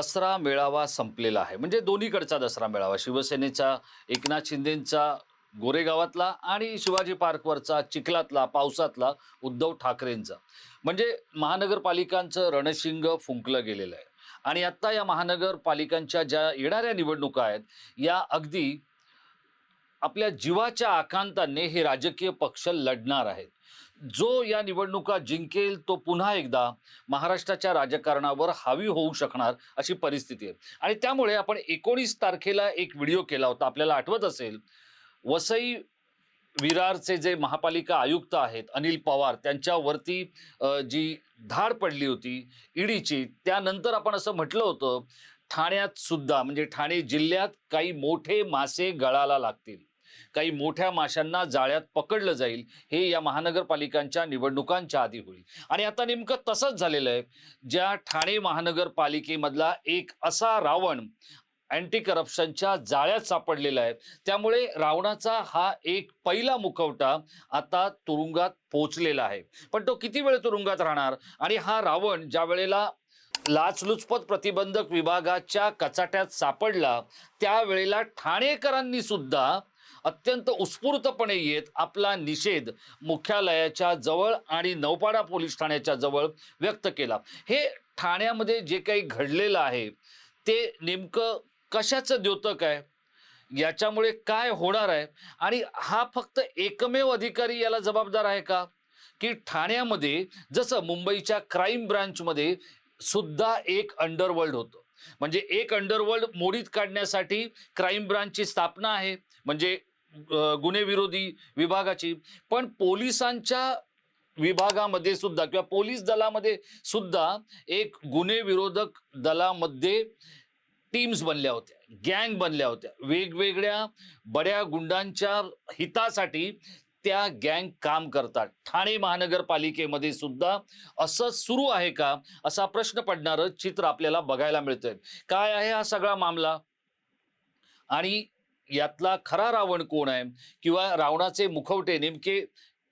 दसरा मेळावा संपलेला आहे. म्हणजे दोन्हीकडचा दसरा मेळावा शिवसेनेचा एकनाथ शिंदेंचा गोरेगावातला आणि शिवाजी पार्कवरचा चिखलातला पावसातला उद्धव ठाकरेंचा. म्हणजे महानगरपालिकांचं रणशिंग फुंकलं गेलेलं आहे. आणि आत्ता या महानगरपालिकांच्या ज्या येणाऱ्या निवडणुका आहेत या अगदी आपल्या जीवाच्या आकांताने हे राजकीय पक्ष लढणार आहेत. जो या निवडणुका जिंकेल तो पुन्हा एकदा महाराष्ट्राच्या राजकारणावर हावी होऊ शकणार अशी परिस्थिती आहे. आणि त्यामुळे आपण एकोणीस तारखेला एक व्हिडिओ केला होता. आपल्याला आठवत असेल वसई विरारचे जे महापालिका आयुक्त आहेत अनिल पवार त्यांच्यावरती जी धाड पडली होती ईडीची त्यानंतर आपण असं म्हटलं होतं ठाण्यात सुद्धा म्हणजे ठाणे जिल्ह्यात काही मोठे मासे गळाला लागतील. काही मोठ्या माशांना जाळ्यात पकडलं जाईल हे या महानगरपालिकांच्या निवडणुकांच्या आधी होईल. आणि आता नेमकं तसंच झालेलं आहे ज्या ठाणे महानगरपालिकेमधला एक असा रावण अँटी करप्शनच्या जाळ्यात सापडलेला आहे त्यामुळे रावणाचा हा एक पहिला मुखवटा आता तुरुंगात पोचलेला आहे. पण तो किती वेळ तुरुंगात राहणार? आणि हा रावण ज्या वेळेला लाचलुचपत प्रतिबंधक विभागाच्या कचाट्यात सापडला त्यावेळेला ठाणेकरांनी सुद्धा अत्यंत उत्स्फूर्तपणे येत आपला निषेध मुख्यालयाच्या जवळ आणि नौपाडा पोलीस ठाण्याच्या जवळ व्यक्त केला. हे ठाण्यामध्ये जे काही घडलेलं आहे ते नेमकं कशाचं द्योतक आहे? याच्यामुळे काय होणार आहे? आणि हा फक्त एकमेव अधिकारी याला जबाबदार आहे का? की ठाण्यामध्ये जसं मुंबईच्या क्राईम ब्रांचमध्ये सुद्धा एक अंडरवर्ल्ड होतं. म्हणजे एक अंडरवर्ल्ड मोडीत काढण्यासाठी क्राईम ब्रांचची स्थापना आहे. म्हणजे गुन्हेविरोधी गुन्हे विरोधी विभागाची. पण पोलिसांच्या विभागामध्ये सुद्धा किंवा पोलीस दलामध्ये सुद्धा एक गुन्हे विरोधक दलामध्ये टीम्स बनल्या होत्या गँग बनल्या होत्या. वेगवेगळ्या बड्या गुंडांच्या हितासाठी त्या गँग काम करतात. ठाणे महानगरपालिकेमध्ये सुद्धा असं सुरू आहे का? असा प्रश्न पडणारं चित्र आपल्याला बघायला मिळतंय. काय आहे हा सगळा मामला? आणि यातला खरा रावण कोण आहे? किंवा रावणाचे मुखवटे नेमके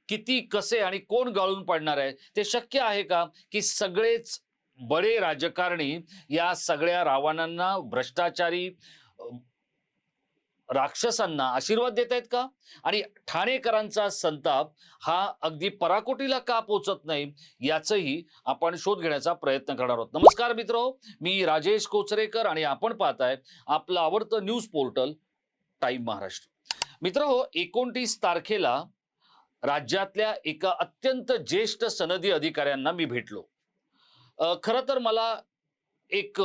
किती कसे आणि कोण गाळून पडणार आहे? ते शक्य आहे का की सगळेच बडे राजकारणी या सगळ्या रावणांना भ्रष्टाचारी राक्षसांना आशीर्वाद देत आहेत का? आणि ठाणेकरांचा संताप हा अगदी पराकोटीला का पोचत नाही? याचंही आपण शोध घेण्याचा प्रयत्न करणार आहोत. नमस्कार मित्र मी राजेश कोचरेकर आणि आपण पाहताय आपलं आवडतं न्यूज पोर्टल टाईम महाराष्ट्र. मित्र हो एकोणतीस तारखेला राज्यातल्या एका अत्यंत ज्येष्ठ सनदी अधिकाऱ्यांना मी भेटलो. खरं तर मला एक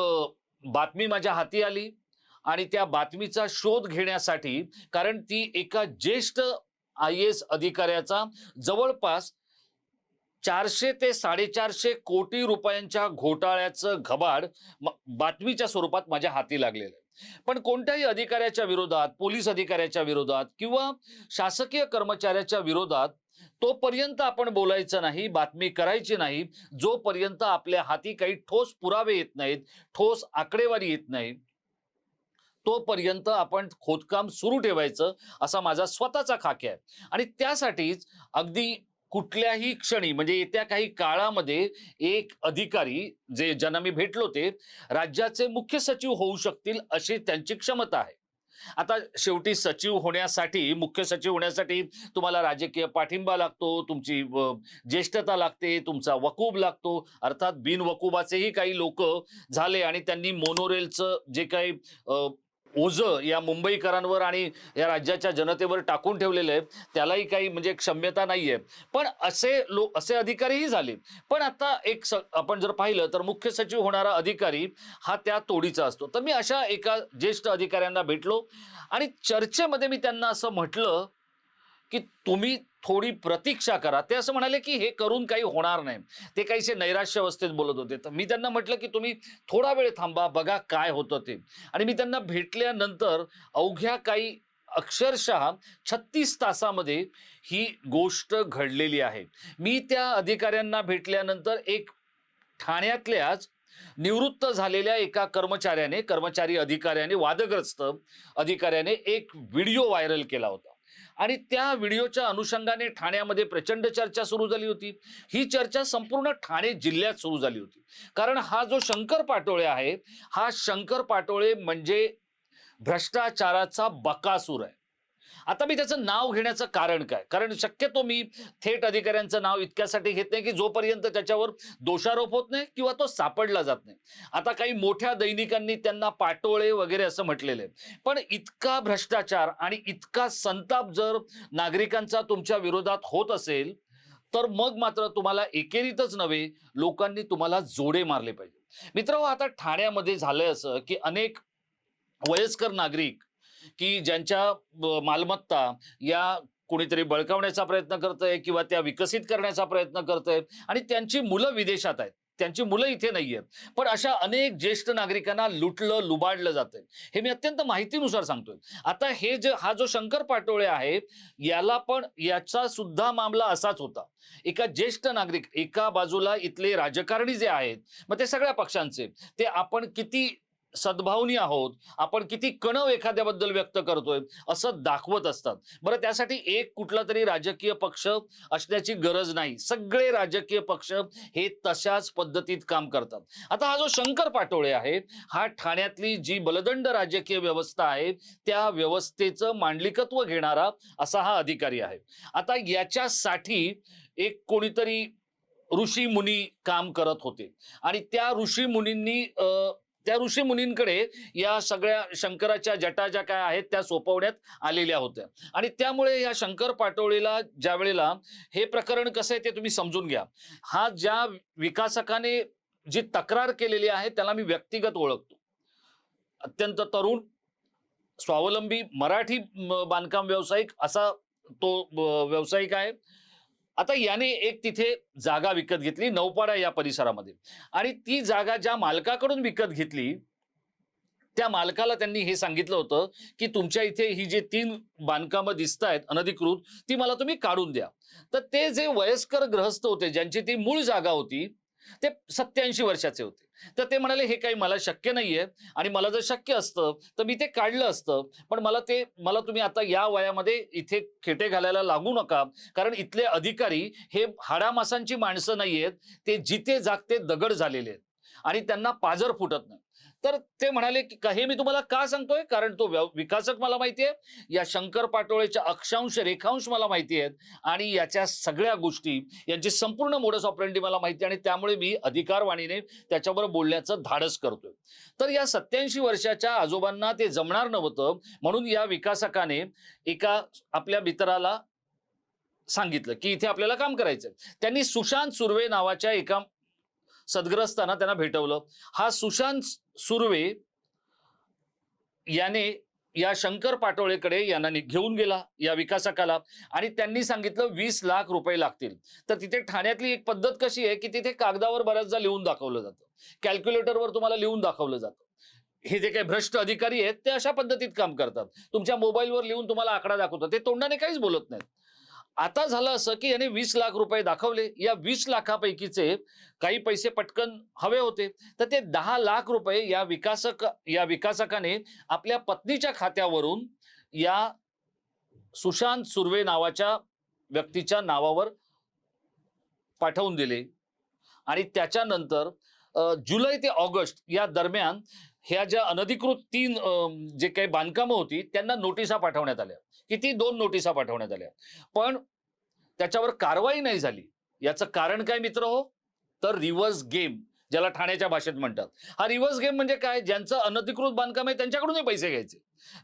बातमी माझ्या हाती आली आणि त्या बातमीचा शोध घेण्यासाठी कारण ती एका ज्येष्ठ आय एस अधिकाऱ्याचा जवळपास चारशे ते साडेचारशे कोटी रुपयांच्या घोटाळ्याचं घबाड बातमीच्या स्वरूपात माझ्या हाती लागलेलं आहे. पण कोणत्याही अधिकाऱ्याच्या विरोधात पोलीस अधिकाऱ्याच्या विरोधात किंवा शासकीय कर्मचाऱ्याच्या विरोधात तोपर्यंत आपण बोलायचं नाही बातमी करायची नाही जोपर्यंत आपल्या हाती काही ठोस पुरावे येत नाहीत ठोस आकडेवारी येत नाही तोपर्यंत आपण खोदकाम सुरू ठेवायचं असा माझा स्वतःचा खाक्या आहे. आणि त्यासाठीच अगदी कुठल्याही क्षणी म्हणजे येत्या काही काळामध्ये एक अधिकारी जे ज्यांना मी भेटलो ते राज्याचे मुख्य सचिव होऊ शकतील अशी त्यांची क्षमता आहे. आता शेवटी सचिव होण्यासाठी मुख्य सचिव होण्यासाठी तुम्हाला राजकीय पाठिंबा लागतो तुमची ज्येष्ठता लागते तुमचा वकूब लागतो. अर्थात बिनवकुबाचेही काही लोक झाले आणि त्यांनी मोनोरेलचं जे काही ओझं या मुंबईकरांवर आणि या राज्याच्या जनतेवर टाकून ठेवलेलं आहे. त्यालाही काही म्हणजे क्षम्यता नाही आहे पण असे लोक असे अधिकारीही झाले. पण आता एक स आपण जर पाहिलं तर मुख्य सचिव होणारा अधिकारी हा त्या तोडीचा असतो. तर मी अशा एका ज्येष्ठ अधिकाऱ्यांना भेटलो आणि चर्चेमध्ये मी त्यांना असं म्हटलं की तुम्ही थोडी प्रतीक्षा करा. ते असं म्हणाले की हे करून काही होणार नाही. ते काहीसे नैराश्य अवस्थेत बोलत होते. तर मी त्यांना म्हटलं की तुम्ही थोडा वेळ थांबा बघा काय होतं ते. आणि मी त्यांना भेटल्यानंतर अवघ्या काही अक्षरशः छत्तीस तासामध्ये ही गोष्ट घडलेली आहे. मी त्या अधिकाऱ्यांना भेटल्यानंतर एक ठाण्यातल्याच निवृत्त झालेल्या एका कर्मचाऱ्याने कर्मचारी अधिकाऱ्याने वादग्रस्त अधिकाऱ्याने एक व्हिडिओ व्हायरल केला होता. आणि त्या व्हिडिओच्या अनुषंगाने ठाण्यामध्ये प्रचंड चर्चा सुरू झाली होती. ही चर्चा संपूर्ण ठाणे जिल्ह्यात सुरू झाली होती. कारण हा जो शंकर पाटोळे आहे हा शंकर पाटोळे म्हणजे भ्रष्टाचाराचा बकासूर आहे. आता मी त्याचं नाव घेण्याचं कारण काय? कारण शक्यतो मी थेट अधिकाऱ्यांचं नाव इतक्यासाठी घेत नाही की जोपर्यंत त्याच्यावर दोषारोप होत नाही किंवा तो सापडला जात नाही. आता काही मोठ्या दैनिकांनी त्यांना पाटोळे वगैरे असं म्हटलेलं आहे. पण इतका भ्रष्टाचार आणि इतका संताप जर नागरिकांचा तुमच्या विरोधात होत असेल तर मग मात्र तुम्हाला एकेरीतच नव्हे लोकांनी तुम्हाला जोडे मारले पाहिजे मित्र आता ठाण्यामध्ये झालंय असं की अनेक वयस्कर नागरिक की ज्यांच्या मालमत्ता या कुणीतरी बळकावण्याचा प्रयत्न करतंय किंवा त्या विकसित करण्याचा प्रयत्न करतंय आणि त्यांची मुलं विदेशात आहेत. त्यांची मुलं इथे नाहीये पण अशा अनेक ज्येष्ठ नागरिकांना लुटलं लुबाडलं जातंय. हे मी अत्यंत माहितीनुसार सांगतोय. आता हे जे हा जो शंकर पाटोळे आहे याला पण याचा सुद्धा मामला असाच होता. एका ज्येष्ठ नागरिक एका बाजूला इथले राजकारणी जे आहेत मग ते सगळ्या पक्षांचे. ते आपण किती सद्भावनी आहोत. आपण किती कणव एखाद्याबद्दल व्यक्त करतोय असं दाखवत असतात. बरं त्यासाठी एक कुठला तरी राजकीय पक्ष असण्याची गरज नाही. सगळे राजकीय पक्ष हे तशाच पद्धतीत काम करतात. आता हा जो शंकर पाटोळे आहे हा ठाण्यातली जी बलदंड राजकीय व्यवस्था आहे त्या व्यवस्थेचं मांडलिकत्व घेणारा असा हा अधिकारी आहे. आता याच्यासाठी एक कोणीतरी ऋषी मुनी काम करत होते. आणि त्या ऋषी मुनींनी त्या ऋषी मुनींकडे या सगळ्या शंकराच्या जटा ज्या काय आहेत त्या सोपवण्यात आलेल्या होत्या. आणि त्यामुळे या शंकर पाटोळीला ज्या वेळेला हे प्रकरण कसं आहे ते तुम्ही समजून घ्या. हा ज्या विकासकाने जी तक्रार केलेली आहे त्याला मी व्यक्तिगत ओळखतो. अत्यंत तरुण स्वावलंबी मराठी बांधकाम व्यावसायिक असा तो व्यावसायिक आहे. आता याने एक तिथे जागा विकत घेतली नौपाडा या परिसरामध्ये. आणि ती जागा ज्या मालकाकडून विकत घेतली त्या मालकाला त्यांनी हे सांगितलं होतं की तुमच्या इथे ही जे तीन बांधकामं दिसत आहेत अनधिकृत ती मला तुम्ही काढून द्या. तर ते जे वयस्कर ग्रहस्थ होते ज्यांची ती मूळ जागा होती ते सत्याऐंशी वर्षाचे होते. तर ते म्हणाले हे काही मला शक्य नाहीये आणि मला जर शक्य असतं तर मी ते काढलं असतं. पण मला ते मला तुम्ही आता या वयामध्ये इथे खेटे घालायला लागू नका. कारण इथले अधिकारी हे हाडामासांची माणसं नाहीयेत. ते जिथे जागते दगड झालेले आहेत. आणि त्यांना पाजर फुटत नाही. तर ते म्हणाले की हे मी तुम्हाला का सांगतोय? कारण तो विकासक मला माहिती आहे या शंकर पाटोळेच्या अक्षांश रेखांश मला माहिती आहेत आणि याच्या सगळ्या गोष्टी यांची संपूर्ण मोडस ऑपरेंटी मला माहिती आहे आणि त्यामुळे मी अधिकारवाणीने त्याच्यावर बोलण्याचं धाडस करतोय. तर या सत्याऐंशी वर्षाच्या आजोबांना ते जमणार नव्हतं म्हणून या विकासकाने एका आपल्या मित्राला सांगितलं की इथे आपल्याला काम करायचंय. त्यांनी सुशांत सुर्वे नावाच्या एका सद्ग्रस्तांना त्यांना भेटवलं. हा सुशांत सुर्वे याने या शंकर पाटोळेकडे यांना घेऊन गेला या विकासकाला आणि त्यांनी सांगितलं वीस लाख रुपये लागतील. तर तिथे ठाण्यातली एक पद्धत कशी आहे की तिथे कागदावर बऱ्याचदा लिहून दाखवलं जातं. कॅल्क्युलेटरवर तुम्हाला लिहून दाखवलं जातं. हे जे काही भ्रष्ट अधिकारी आहेत ते अशा पद्धतीत काम करतात. तुमच्या मोबाईलवर लिहून तुम्हाला आकडा दाखवतात. ते तोंडाने काहीच बोलत नाहीत. आता झालं असं की याने वीस लाख रुपये दाखवले. या वीस लाखापैकीचे काही पैसे पटकन हवे होते. तर ते दहा लाख रुपये या विकासक या विकासकाने आपल्या पत्नीच्या खात्यावरून या सुशांत सुर्वे नावाच्या व्यक्तीच्या नावावर पाठवून दिले. आणि त्याच्यानंतर जुलै ते ऑगस्ट या दरम्यान ह्या ज्या अनधिकृत तीन जे काही बांधकामं होती त्यांना नोटिसा पाठवण्यात आल्या. किती? दोन नोटिसा पाठवण्यात आल्या. पण त्याच्यावर कारवाई नाही झाली. याचं कारण काय मित्र हो? तर रिव्हर्स गेम ज्याला ठाण्याच्या भाषेत म्हणतात. हा रिव्हर्स गेम म्हणजे काय? ज्यांचं अनधिकृत बांधकाम आहे त्यांच्याकडूनही पैसे घ्यायचे.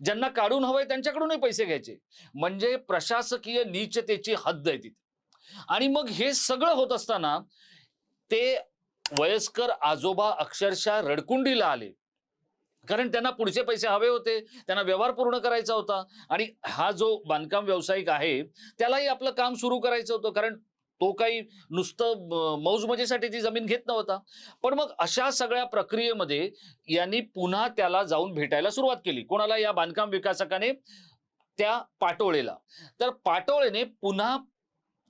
ज्यांना काढून हवंय त्यांच्याकडूनही पैसे घ्यायचे. म्हणजे प्रशासकीय नीचतेची हद्द आहे तिथे. आणि मग हे सगळं होत असताना ते वयस्कर आजोबा अक्षरशः रडकुंडीला आले. कारण त्यांना पुढचे पैसे हवे होते. त्यांना व्यवहार पूर्ण करायचा होता. आणि हा जो बांधकाम व्यावसायिक आहे त्यालाही आपलं काम सुरू करायचं होतं. कारण तो काही नुसतं मौजमजेसाठी ती जमीन घेत नव्हता. पण मग अशा सगळ्या प्रक्रियेमध्ये यांनी पुन्हा त्याला जाऊन भेटायला सुरुवात केली. कोणाला? या बांधकाम विकासकाने त्या पाटोळेला. तर पाटोळेने पुन्हा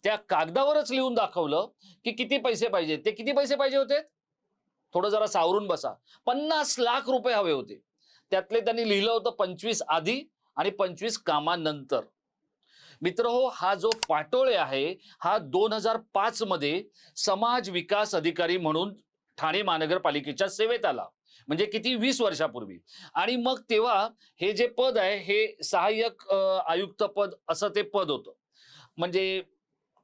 त्या कागदावरच लिहून दाखवलं की किती पैसे पाहिजे. ते किती पैसे पाहिजे होते? थोडं जरा सावरून बसा. पन्नास लाख रुपये हवे होते. त्यातले त्यांनी लिहिलं होतं पंचवीस आधी आणि पंचवीस कामानंतर. मित्र हो हा जो पाटोळे आहे हा दोन हजार पाच मध्ये समाज विकास अधिकारी म्हणून ठाणे महानगरपालिकेच्या सेवेत आला. म्हणजे किती? वीस वर्षापूर्वी. आणि मग तेव्हा हे जे पद आहे हे सहाय्यक आयुक्त पद असं ते पद होतं. म्हणजे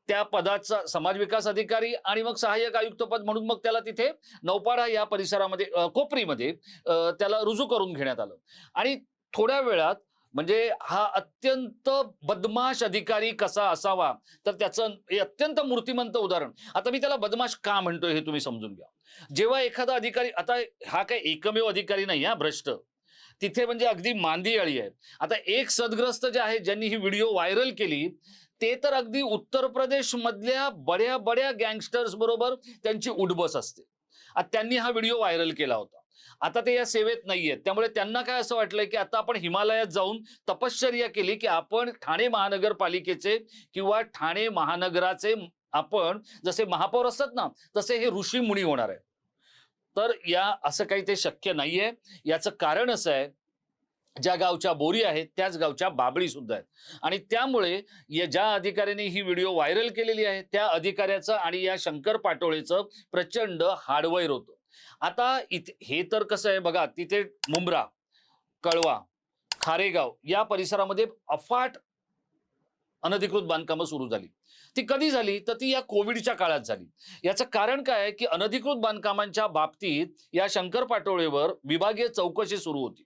त्या पदाचा समाज विकास अधिकारी आणि मग सहाय्यक आयुक्त पद म्हणून मग त्याला तिथे नौपाडा या परिसरामध्ये कोपरीमध्ये त्याला रुजू करून घेण्यात आलं. आणि थोड्या वेळात म्हणजे हा अत्यंत बदमाश अधिकारी कसा असावा तर त्याचं हे अत्यंत मूर्तिमंत उदाहरण. आता मी त्याला बदमाश का म्हणतोय हे तुम्ही समजून घ्या. जेव्हा एखादा अधिकारी आता हा काय एकमेव अधिकारी नाही हा भ्रष्ट. तिथे म्हणजे अगदी मांदी आहे. आता एक सदग्रस्त जे आहे ज्यांनी ही व्हिडिओ व्हायरल केली ते तर अगदी उत्तर प्रदेश मधल्या बड्या बड्या गँगस्टर्स बरोबर त्यांची उडबस असते. आता त्यांनी हा व्हिडिओ व्हायरल केला होता. आता ते या सेवेत नाहीयेत त्यामुळे त्यांना काय असं वाटलंय की आता आपण हिमालयात जाऊन तपश्चर्या केली की आपण ठाणे महानगरपालिकेचे किंवा ठाणे महानगराचे आपण जसे महापौर असतात ना तसे हे ऋषी मुनी होणार आहे तर या असं काही ते शक्य नाहीये. याचं कारण असं आहे ज्या गावच्या बोरी आहेत त्याच गावच्या बाबळी सुद्धा आहेत. आणि त्यामुळे या ज्या अधिकाऱ्याने ही व्हिडिओ व्हायरल केलेली आहे त्या अधिकाऱ्याचं आणि या शंकर पाटोळेचं प्रचंड हाडवैर होतं. आता इथे हे तर कसं आहे बघा तिथे मुंब्रा कळवा खारेगाव या परिसरामध्ये अफाट अनधिकृत बांधकामं सुरू झाली. ती कधी झाली? तर ती या कोविडच्या काळात झाली. याचं कारण काय आहे की अनधिकृत बांधकामांच्या बाबतीत या शंकर पाटोळेवर विभागीय चौकशी सुरू होती.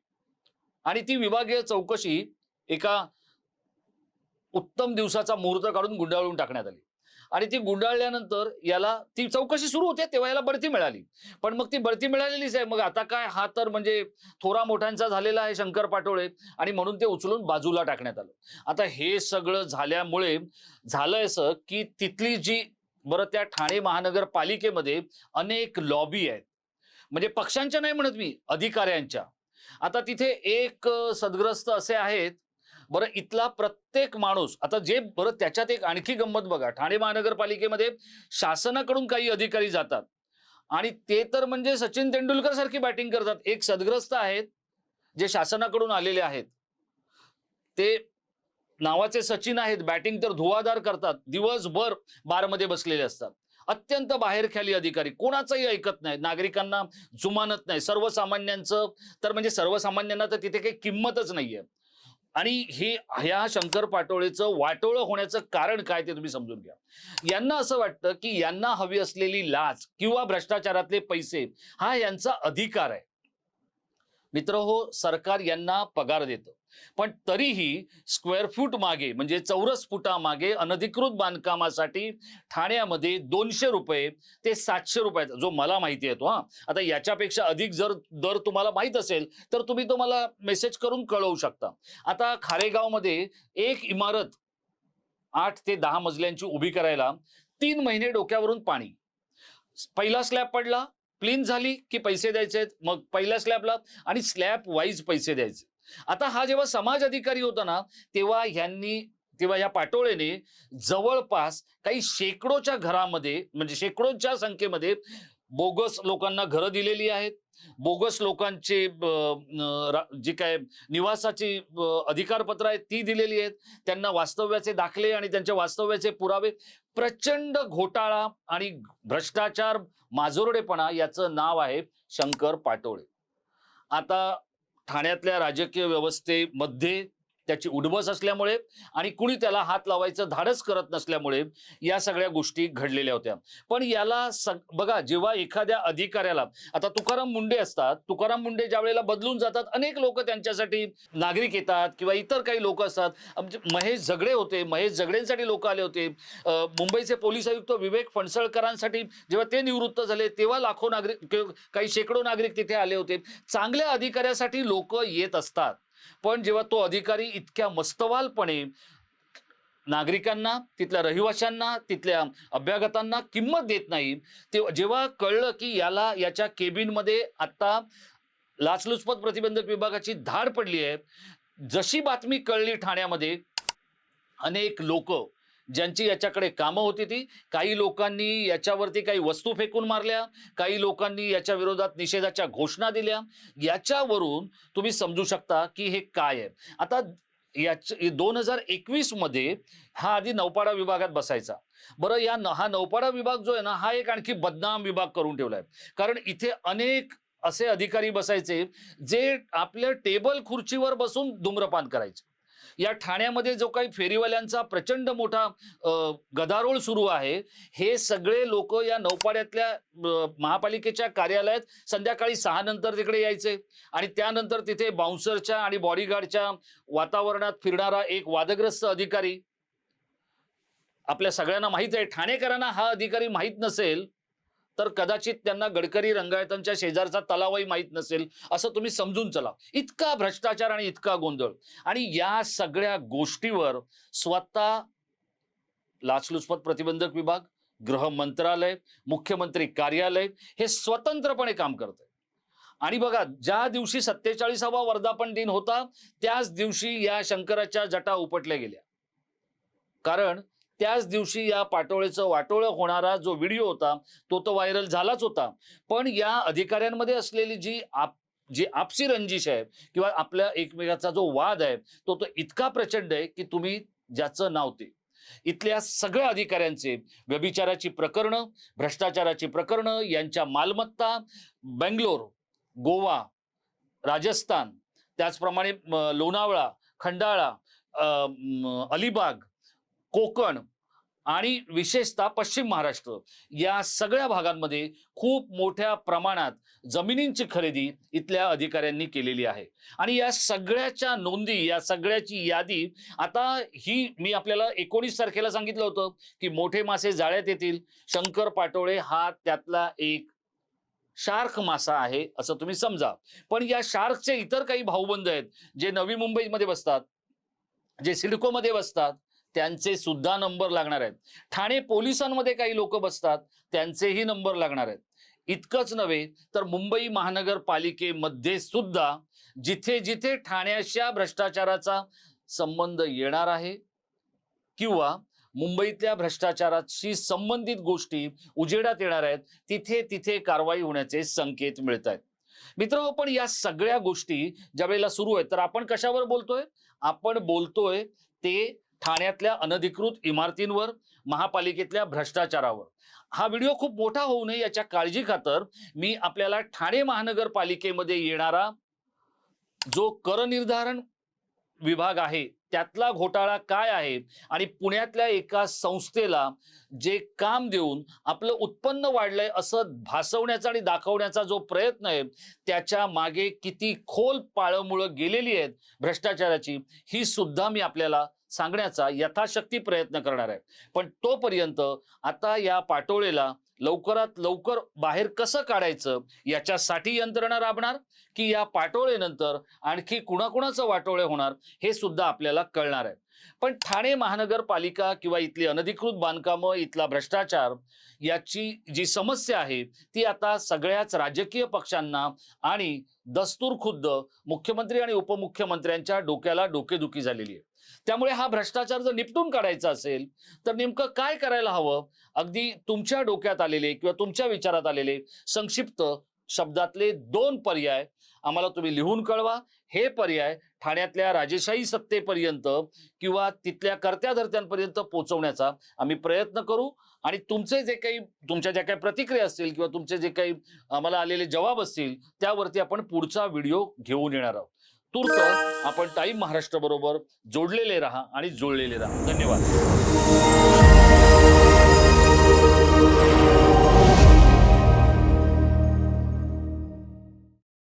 आणि ती विभागीय चौकशी एका उत्तम दिवसाचा मुहूर्त काढून गुंडाळून टाकण्यात आली. आणि ती गुंडाळल्यानंतर याला ती चौकशी सुरू होते तेव्हा याला बढती मिळाली. पण मग ती बढती मिळालेलीच आहे. मग आता काय? हा तर म्हणजे थोरा मोठ्यांचा झालेला आहे शंकर पाटोळे आणि म्हणून ते उचलून बाजूला टाकण्यात आलं. आता हे सगळं झाल्यामुळे झालंय असं की तिथली जी बरं त्या ठाणे महानगरपालिकेमध्ये अनेक लॉबी आहेत. म्हणजे पक्षांच्या नाही म्हणत मी अधिकाऱ्यांच्या. आता तिथे एक सदग्रस्त असे आहेत. बरं इथला प्रत्येक माणूस आता जे बरं त्याच्यात एक आणखी गंमत बघा. ठाणे महानगरपालिकेमध्ये शासनाकडून काही अधिकारी जातात. आणि ते तर म्हणजे सचिन तेंडुलकर सारखी बॅटिंग करतात. एक सदग्रस्त आहेत जे शासनाकडून आलेले आहेत. ते नावाचे सचिन आहेत. बॅटिंग तर धुवाधार करतात. दिवसभर बारमध्ये बसलेले असतात. अत्यंत बाहेरख्याली अधिकारी. कोणाचंही ऐकत नाही. नागरिकांना जुमानत नाही. सर्वसामान्यांचं तर म्हणजे सर्वसामान्यांना तर तिथे काही किंमतच नाहीये. आणि हे ह्या शंकर पाटोळेचं वाटोळं होण्याचं कारण काय ते तुम्ही समजून घ्या. यांना असं वाटतं की यांना हवी असलेली लाच किंवा भ्रष्टाचारातले पैसे हा यांचा अधिकार आहे. मित्र हो सरकार यांना पगार देतं. पण तरीही स्क्वेअर फूट मागे म्हणजे चौरस फुटामागे अनधिकृत बांधकामासाठी ठाण्यामध्ये दोनशे रुपये ते सातशे रुपयाचा जो मला माहिती येतो तो हा. आता याच्यापेक्षा अधिक जर दर तुम्हाला माहीत असेल तर तुम्ही तो मला मेसेज करून कळवू शकता. आता खारेगावमध्ये एक इमारत आठ ते दहा मजल्यांची उभी करायला तीन महिने डोक्यावरून पाणी. पहिला स्लॅब पडला प्लीन झाली की पैसे द्यायचे मग पहिल्या स्लॅबला आणि स्लॅब वाईज पैसे द्यायचे. आता हा जेव्हा समाज अधिकारी होता ना तेव्हा ह्यांनी तेव्हा या पाटोळेने जवळपास काही शेकडोच्या घरामध्ये म्हणजे शेकडोच्या संख्येमध्ये बोगस लोकांना घरं दिलेली आहेत. बोगस लोकांचे जे काय निवासाची अधिकारपत्र आहेत ती दिलेली आहेत. त्यांना वास्तव्याचे दाखले आणि त्यांच्या वास्तव्याचे पुरावे. प्रचंड घोटाळा आणि भ्रष्टाचार माजोरडेपणा याचं नाव आहे शंकर पाटोळे. आता ठाण्यातल्या राजकीय व्यवस्थेमध्ये त्याची उडबस असल्यामुळे आणि कुणी त्याला हात लावायचं धाडस करत नसल्यामुळे या सगळ्या गोष्टी घडलेल्या होत्या. पण याला सग बघा जेव्हा एखाद्या अधिकाऱ्याला आता तुकाराम मुंडे असतात तुकाराम मुंडे ज्या वेळेला बदलून जातात अनेक लोक त्यांच्यासाठी नागरिक येतात किंवा इतर काही लोक असतात. म्हणजे महेश झगडे होते महेश झगडेंसाठी लोक आले होते. मुंबईचे पोलीस आयुक्त विवेक फणसळकरांसाठी जेव्हा ते निवृत्त झाले तेव्हा लाखो नागरिक काही शेकडो नागरिक तिथे आले होते. चांगल्या अधिकाऱ्यासाठी लोक येत असतात. पण जेव्हा तो अधिकारी इतक्या मस्तवालपणे नागरिकांना तिथल्या रहिवाशांना तिथल्या अभ्यागतांना किंमत देत नाही तेव्हा जेव्हा कळलं की याला याच्या केबिनमध्ये आत्ता लाचलुचपत प्रतिबंधक विभागाची धाड पडली आहे जशी बातमी कळली ठाण्यामध्ये अनेक लोक ज्यांची याच्याकडे कामं होती ती काही लोकांनी याच्यावरती काही वस्तू फेकून मारल्या काही लोकांनी याच्या विरोधात निषेधाच्या घोषणा दिल्या. याच्यावरून तुम्ही समजू शकता की हे काय आहे. आता याच दोन हजार एकवीसमध्ये हा आधी नौपाडा विभागात बसायचा. बरं या न- हा नौपाडा विभाग जो आहे ना हा एक आणखी बदनाम विभाग करून ठेवला आहे कारण इथे अनेक असे अधिकारी बसायचे जे आपल्या टेबल खुर्चीवर बसून धूम्रपान करायचे. या ठाण्यामध्ये जो काही फेरीवाल्यांचा प्रचंड मोठा गदारोळ सुरू आहे हे सगळे लोक या नौपाड्यातल्या महापालिकेच्या कार्यालयात संध्याकाळी सहा नंतर तिकडे यायचे. आणि त्यानंतर तिथे बाउन्सरच्या आणि बॉडीगार्डच्या वातावरणात फिरणारा एक वादग्रस्त अधिकारी. आपल्या सगळ्यांना माहीत आहे ठाणेकरांना हा अधिकारी माहीत नसेल तर कदाचित त्यांना गडकरी रंगायतांच्या शेजारचा तलावही माहीत नसेल असं तुम्ही समजून चला. इतका भ्रष्टाचार आणि इतका गोंधळ. आणि या सगळ्या गोष्टीवर स्वतः लाचलुचपत प्रतिबंधक विभाग गृह मंत्रालय मुख्यमंत्री कार्यालय हे स्वतंत्रपणे काम करते आणि बघा ज्या दिवशी सत्तेचाळीसावा वर्धापन दिन होता त्याच दिवशी या शंकराच्या जटा उपटल्या गेल्या. कारण त्याच दिवशी या पाटोळेचं वाटोळं होणारा जो व्हिडिओ होता तो तर व्हायरल झालाच होता. पण या अधिकाऱ्यांमध्ये असलेली जी आप जी आपसी रंजिश आहे किंवा आपल्या एकमेकाचा जो वाद आहे तो तो इतका प्रचंड आहे की तुम्ही ज्याचं नाव ते. इथल्या सगळ्या अधिकाऱ्यांचे व्यभिचाराची प्रकरणं भ्रष्टाचाराची प्रकरणं यांच्या मालमत्ता बेंगलोर गोवा राजस्थान त्याचप्रमाणे लोणावळा खंडाळा अलिबाग कोकण आणि विशेषतः पश्चिम महाराष्ट्र या सगळ्या भागांमध्ये खूप मोठ्या प्रमाणात जमिनींची खरेदी इथल्या अधिकाऱ्यांनी केलेली आहे. आणि या सगळ्याच्या नोंदी या सगळ्याची यादी आता ही मी आपल्याला एकोणीस तारखेला सांगितलं होतं की मोठे मासे जाळ्यात येतील. शंकर पाटोळे हा त्यातला एक शार्क मासा आहे असं तुम्ही समजा. पण या शार्कचे इतर काही भाऊबंद आहेत जे नवी मुंबईमध्ये बसतात जे सिडकोमध्ये बसतात त्यांचे सुद्धा नंबर लागणार आहेत. ठाणे पोलिसांमध्ये काही लोक बसतात त्यांचेही नंबर लागणार आहेत. इतकंच नव्हे तर मुंबई महानगरपालिकेमध्ये सुद्धा जिथे जिथे ठाण्याच्या भ्रष्टाचाराचा संबंध येणार आहे किंवा मुंबईतल्या भ्रष्टाचाराशी संबंधित गोष्टी उजेडात येणार आहेत तिथे तिथे कारवाई होण्याचे संकेत मिळत आहेत. मित्र पण या सगळ्या गोष्टी ज्या वेळेला सुरू आहेत तर आपण कशावर बोलतोय? आपण बोलतोय ते ठाण्यातल्या अनधिकृत इमारतींवर महापालिकेतल्या भ्रष्टाचारावर. हा व्हिडिओ खूप मोठा होऊ नये याच्या काळजी खातर मी आपल्याला ठाणे महानगरपालिकेमध्ये येणारा जो करनिर्धारण विभाग आहे त्यातला घोटाळा काय आहे आणि पुण्यातल्या एका संस्थेला जे काम देऊन आपलं उत्पन्न वाढलंय असं भासवण्याचा आणि दाखवण्याचा जो प्रयत्न आहे त्याच्यामागे किती खोल पाळमुळं गेलेली आहेत भ्रष्टाचाराची ही सुद्धा मी आपल्याला सांगण्याचा यथाशक्ती प्रयत्न करणार आहे पण तोपर्यंत आता या पाटोळेला लवकरात लवकर बाहेर कसं काढायचं? याच्यासाठी यंत्रणा राबणार? की या पाटोळेनंतर आणखी कुणाकुणाचं वाटोळे होणार? हे सुद्धा आपल्याला कळणार आहे. पण ठाणे महानगरपालिका किंवा इथली अनधिकृत बांधकामं इथला भ्रष्टाचार याची जी समस्या आहे ती आता सगळ्याच राजकीय पक्षांना आणि दस्तूर खुद्द मुख्यमंत्री आणि उपमुख्यमंत्र्यांच्या डोक्याला डोकेदुखी झालेली आहे. त्यामुळे हा भ्रष्टाचार जर निपटून काढायचा असेल तर नेमकं काय करायला हवं? अगदी तुमच्या डोक्यात आलेले किंवा तुमच्या विचारात आलेले संक्षिप्त शब्दातले दोन पर्याय आम्हाला तुम्ही लिहून कळवा. हे पर्याय ठाण्यातल्या राजेशाही सत्तेपर्यंत किंवा तिथल्या कर्त्या धर्त्यांपर्यंत पोहोचवण्याचा आम्ही प्रयत्न करू. आणि तुमचे जे काही तुमच्या ज्या काही प्रतिक्रिया असतील किंवा तुमचे जे काही आम्हाला आलेले जवाब असतील त्यावरती आपण पुढचा व्हिडिओ घेऊन येणार आहोत. तूर्त आपण टाईम महाराष्ट्र बरोबर जोडलेले राहा आणि जोडलेले राहा. धन्यवाद.